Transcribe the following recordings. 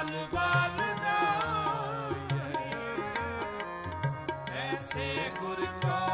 ਬਾਲ ਬਲ ਜਾਏ ਐਸੇ ਗੁਰ ਕੋ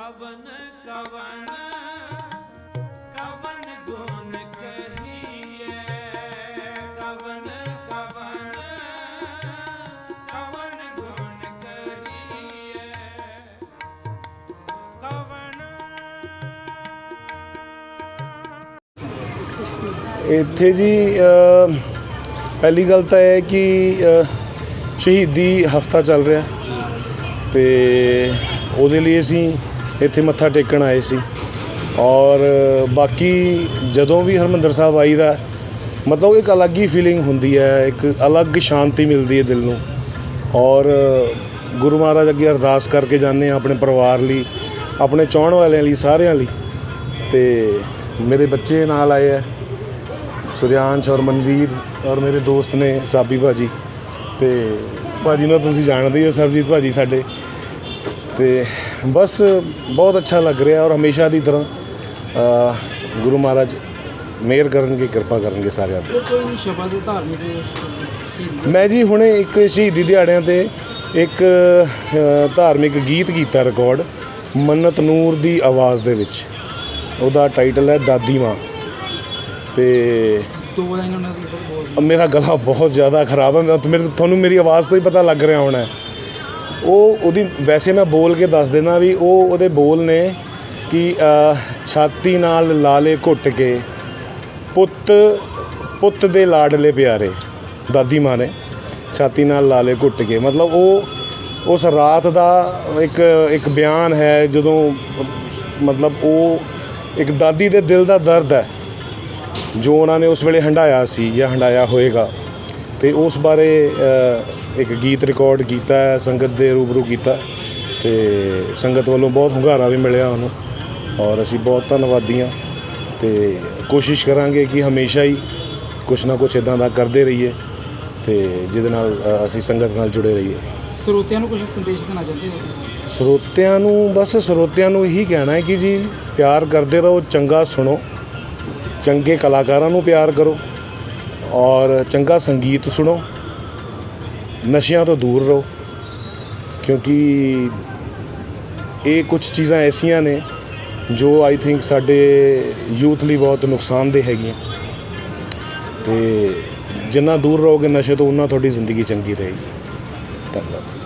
ਕਵਨ ਕਵਨ ਕਵਨ ਗੁਣ ਕਹੀਏ ਕਵਨ ਕਵਨ ਕਵਨ ਗੁਣ ਕਹੀਏ ਕਵਨ। ਇੱਥੇ ਜੀ ਅ, ਪਹਿਲੀ ਗੱਲ ਤਾਂ ਇਹ ਹੈ ਕਿ ਅ, ਸ਼ਹੀਦੀ ਹਫਤਾ ਚੱਲ ਰਿਹਾ। ਤੇ ਉਹਦੇ ਲਈ ਅਸੀਂ ਇੱਥੇ ਮੱਥਾ ਟੇਕਣ ਆਏ ਸੀ। ਔਰ ਬਾਕੀ ਜਦੋਂ ਵੀ ਹਰਮੰਦਰ ਸਾਹਿਬ ਆਈਦਾ, ਮਤਲਬ ਇੱਕ ਅਲੱਗ ਹੀ ਫੀਲਿੰਗ ਹੁੰਦੀ ਹੈ, ਇੱਕ ਅਲੱਗ ਸ਼ਾਂਤੀ ਮਿਲਦੀ ਹੈ ਦਿਲ ਨੂੰ। ਔਰ ਗੁਰੂ ਮਹਾਰਾਜ ਅੱਗੇ ਅਰਦਾਸ ਕਰਕੇ ਜਾਂਦੇ ਹਾਂ ਆਪਣੇ ਪਰਿਵਾਰ ਲਈ, ਆਪਣੇ ਚਾਹਣ ਵਾਲਿਆਂ ਲਈ, ਸਾਰਿਆਂ ਲਈ। ਤੇ ਮੇਰੇ ਬੱਚੇ ਨਾਲ ਆਏ ਆ, ਸੁਰਿਆਂਸ਼ ਔਰ ਮਨਵੀਰ ਔਰ ਮੇਰੇ ਦੋਸਤ ਨੇ ਸਾਬੀ ਭਾਜੀ। ਤੇ ਭਾਜੀ ਨੂੰ ਤੁਸੀਂ ਜਾਣਦੇ ਹੋ, ਸਰਬਜੀਤ ਭਾਜੀ ਸਾਡੇ। ਤੇ ਬਸ ਬਹੁਤ ਅੱਛਾ ਲੱਗ ਰਿਹਾ ਔਰ ਹਮੇਸ਼ਾ ਦੀ ਤਰ੍ਹਾਂ ਗੁਰੂ ਮਹਾਰਾਜ ਮਿਹਰ ਕਰਨਗੇ ਕਿਰਪਾ ਕਰਨਗੇ ਸਾਰਿਆਂ ਤੇ। ਕੋਈ ਸ਼ਬਦ ਧਾਰਮਿਕ ਸ਼ਹੀਦੀ ਮੈਂ ਜੀ ਹੁਣੇ ਇੱਕ ਸ਼ਹੀਦੀ ਦਿਹਾੜਿਆਂ ਤੇ ਇੱਕ ਧਾਰਮਿਕ ਗੀਤ ਕੀਤਾ ਰਿਕਾਰਡ ਮੰਨਤ ਨੂਰ ਦੀ ਆਵਾਜ਼ ਦੇ ਵਿੱਚ। ਉਹਦਾ ਟਾਈਟਲ ਹੈ ਦਾਦੀ ਮਾਂ। ਤੇ ਮੇਰਾ ਗਲਾ ਬਹੁਤ ਜ਼ਿਆਦਾ ਖਰਾਬ ਹੈ। ਮੈਂ ਮੇਰੇ ਤੁਹਾਨੂੰ ਮੇਰੀ ਆਵਾਜ਼ ਤੋਂ ਹੀ ਪਤਾ ਲੱਗ ਰਿਹਾ ਹੋਣਾ ਹੈ। ਉਹ ਉਹਦੀ ਵੈਸੇ ਮੈਂ ਬੋਲ ਕੇ ਦੱਸ ਦੇਣਾ ਵੀ ਉਹ ਉਹਦੇ ਬੋਲ ਨੇ ਕਿ ਛਾਤੀ ਨਾਲ ਲਾਲੇ ਘੁੱਟ ਕੇ ਪੁੱਤ ਪੁੱਤ ਦੇ ਲਾਡਲੇ ਪਿਆਰੇ, ਦਾਦੀ ਮਾਂ ਨੇ ਛਾਤੀ ਨਾਲ ਲਾਲੇ ਘੁੱਟ ਕੇ। ਮਤਲਬ ਉਹ, ਉਸ ਰਾਤ ਦਾ ਇੱਕ ਇੱਕ ਬਿਆਨ ਹੈ ਜਦੋਂ, ਮਤਲਬ ਉਹ ਇੱਕ ਦਾਦੀ ਦੇ ਦਿਲ ਦਾ ਦਰਦ ਹੈ, ਜੋ ਉਹਨਾਂ ਨੇ ਉਸ ਵੇਲੇ ਹੰਡਾਇਆ ਸੀ ਜਾਂ ਹੰਡਾਇਆ ਹੋਏਗਾ। ਤੇ ਉਸ ਬਾਰੇ ਇੱਕ ਗੀਤ ਰਿਕਾਰਡ ਕੀਤਾ ਹੈ ਸੰਗਤ ਦੇ ਰੂਬਰੂ ਕੀਤਾ ਤੇ ਸੰਗਤ ਵੱਲੋਂ ਬਹੁਤ ਹੁੰਗਾਰਾ ਵੀ ਮਿਲਿਆ ਉਹਨੂੰ ਔਰ ਅਸੀਂ ਬਹੁਤ ਧੰਨਵਾਦੀ ਹਾਂ ਤੇ ਕੋਸ਼ਿਸ਼ ਕਰਾਂਗੇ ਕਿ ਹਮੇਸ਼ਾ ਹੀ ਕੁਛ ਨਾ ਕੁਛ ਇਦਾਂ ਦਾ ਕਰਦੇ ਰਹੀਏ ਤੇ ਜਿਹਦੇ ਨਾਲ ਅਸੀਂ ਸੰਗਤ ਨਾਲ ਜੁੜੇ ਰਹੀਏ। ਸਰੋਤਿਆਂ ਨੂੰ ਕੁਝ ਸੰਦੇਸ਼ ਦੇਣਾ ਚਾਹੁੰਦੇ ਹੋ? ਸਰੋਤਿਆਂ ਨੂੰ ਬਸ ਸਰੋਤਿਆਂ ਨੂੰ ਇਹੀ ਕਹਿਣਾ ਹੈ ਕਿ ਜੀ ਪਿਆਰ ਕਰਦੇ ਰਹੋ ਚੰਗਾ ਸੁਣੋ ਚੰਗੇ ਕਲਾਕਾਰਾਂ ਨੂੰ ਪਿਆਰ ਕਰੋ। ਔਰ ਚੰਗਾ ਸੰਗੀਤ ਸੁਣੋ, ਨਸ਼ਿਆਂ ਤੋਂ ਦੂਰ ਰਹੋ, ਕਿਉਂਕਿ ਇਹ ਕੁਝ ਚੀਜ਼ਾਂ ਐਸੀਆਂ ਨੇ ਜੋ ਆਈ ਥਿੰਕ ਸਾਡੇ ਯੂਥ ਲਈ ਬਹੁਤ ਨੁਕਸਾਨਦੇਹ ਹੈਗੀਆਂ। ਤੇ ਜਿੰਨਾ ਦੂਰ ਰਹੋਗੇ ਨਸ਼ੇ ਤੋਂ, ਉਨਾ ਤੁਹਾਡੀ ਜ਼ਿੰਦਗੀ ਚੰਗੀ ਰਹੇਗੀ। ਧੰਨਵਾਦ।